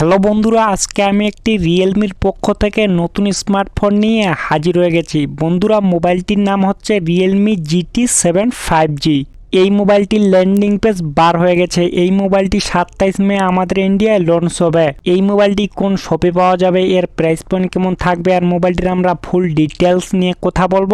Hello বন্ধুরা, আজকে আমি একটি রিয়েলমির পক্ষ থেকে নতুন স্মার্টফোন নিয়ে হাজির হয়ে গেছি। বন্ধুরা, মোবাইলটির নাম হচ্ছে Realme GT seven five G এই মোবাইলটির ল্যান্ডিং পেজ বার হয়ে গেছে। এই মোবাইলটি সাতাইশ মে আমাদের ইন্ডিয়ায় লঞ্চ হবে। এই মোবাইলটি কোন শপে পাওয়া যাবে, এর প্রাইস পয়েন্ট কেমন থাকবে, আর মোবাইলটির আমরা ফুল ডিটেলস নিয়ে কথা বলব।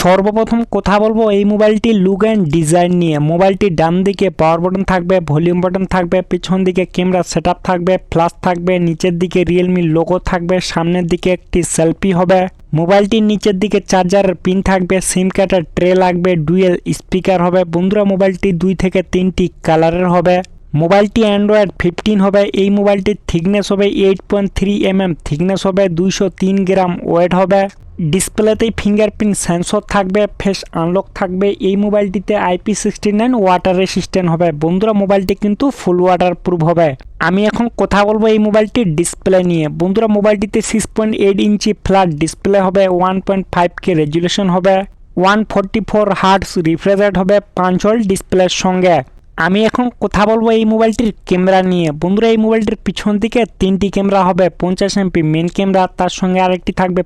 সর্বপ্রথম কথা বলব, এই মোবাইলটির লুক অ্যান্ড ডিজাইন নিয়ে। মোবাইলটির ডান দিকে পাওয়ার বাটন থাকবে ভলিউম বাটন থাকবে, পিছন দিকে ক্যামেরা সেট থাকবে ফ্লাশ থাকবে, নিচের দিকে রিয়েলমি লোগো থাকবে, সামনের দিকে একটি সেলফি হবে। মোবাইলটির নিচের দিকে চার্জারের পিন থাকবে, সিম কার্ডের ট্রে লাগবে, ডুয়েল স্পিকার হবে, বন্ধুরা মোবাইলটি দুই থেকে তিনটি কালারের হবে। মোবাইলটি অ্যান্ড্রয়েড ফিফটিন হবে, এই মোবাইলটির থিকনেস হবে eight point three M M thickness হবে দুইশো তিন গ্রাম ওয়েট হবে। ডিসপ্লেতেই ফিঙ্গারপ্রিন্ট সেন্সর থাকবে ফেস আনলক থাকবে, এই মোবাইলটিতে IP sixty nine water resistant হবে। বন্ধুরা, মোবাইলটি কিন্তু ফুল ওয়াটার প্রুফ হবে। আমি এখন কথা বলব এই মোবাইলটির ডিসপ্লে নিয়ে। বন্ধুরা, মোবাইলটিতে six point eight inch flat display হবে one point five K resolution হবে one forty four hertz refresh rate হবে, পাঁচ হল ডিসপ্লের সঙ্গে। আমি এখন কথা বলব এই মোবাইলটির ক্যামেরা নিয়ে। বন্ধুরা, এই মোবাইলটির পিছন দিকে তিনটি ক্যামেরা হবে, পঞ্চাশ এমপি মেন ক্যামেরা তার সঙ্গে আরেকটি থাকবে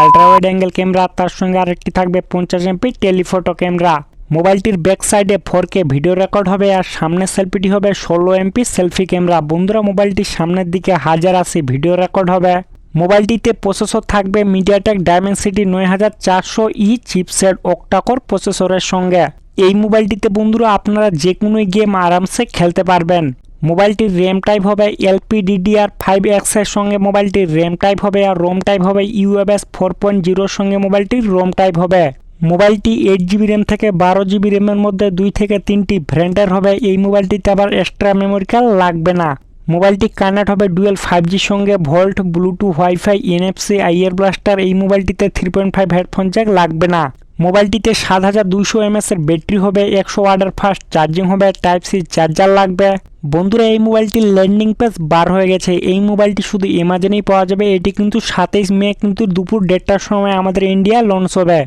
আল্ট্রা ওয়াইড অ্যাঙ্গেল ক্যামেরা তার সঙ্গে আরেকটি থাকবে পঞ্চাশ এমপি টেলিফোটো ক্যামেরা মোবাইলটির ব্যাক সাইডে ফোর কে ভিডিও রেকর্ড হবে আর সামনের সেলফিটি হবে ষোলো এমপি সেলফি ক্যামেরা বন্ধুরা মোবাইলটির সামনের দিকে হাজার আশি ভিডিও রেকর্ড হবে। মোবাইলটিতে প্রসেসর থাকবে মিডিয়াটেক ডায়মেন্সিটি নয় হাজার চারশো ই চিপসেট অক্টাকোর প্রসেসরের সঙ্গে। এই মোবাইলটিতে বন্ধুরা, আপনারা যে কোনো গেম আরামসে খেলতে পারবেন। মোবাইলটির র্যাম টাইপ হবে এলপিডিডিআর ফাইভ এক্সের সঙ্গে মোবাইলটির র্যাম টাইপ হবে আর রোম টাইপ হবে ইউএবএস ফোর পয়েন্ট জিরোর সঙ্গে মোবাইলটির রোম টাইপ হবে। মোবাইলটি এইট জিবি র্যাম থেকে বারো জিবি র্যামের মধ্যে দুই থেকে তিনটি ভ্যারিয়েন্টের হবে। এই মোবাইলটিতে আবার এক্সট্রা মেমোরি কার্ড লাগবে না। মোবাইলটি কানেক্ট হবে ডুয়েল ফাইভ জির সঙ্গে VoLTE Bluetooth WiFi NFC IR blaster এই মোবাইলটিতে three point five headphone jack লাগবে না। মোবাইলটিতে সাত হাজার দুইশো এমএস এর ব্যাটারি হবে, একশো ওয়াটার ফাস্ট চার্জিং হবে টাইপ সি চার্জার লাগবে। বন্ধুরা, এই মোবাইলটির ল্যান্ডিং পেজ বার হয়ে গেছে। এই মোবাইলটি শুধু এমাজনেই পাওয়া যাবে। এটি কিন্তু সাতাইশ মে, কিন্তু দুপুর দেড়টার সময় আমাদের ইন্ডিয়া লঞ্চ হবে।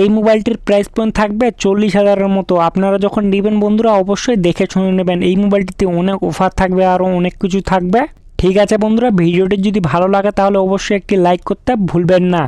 এই মোবাইলটির প্রাইস পয়েন্ট থাকবে চল্লিশ হাজারের মতো। আপনারা যখন নেবেন বন্ধুরা, অবশ্যই দেখে শুনে নেবেন। এই মোবাইলটিতে অনেক অফার থাকবে, আরও অনেক কিছু থাকবে। ঠিক আছে বন্ধুরা, ভিডিওটি যদি ভালো লাগে তাহলে অবশ্যই একটি লাইক করতে ভুলবেন না।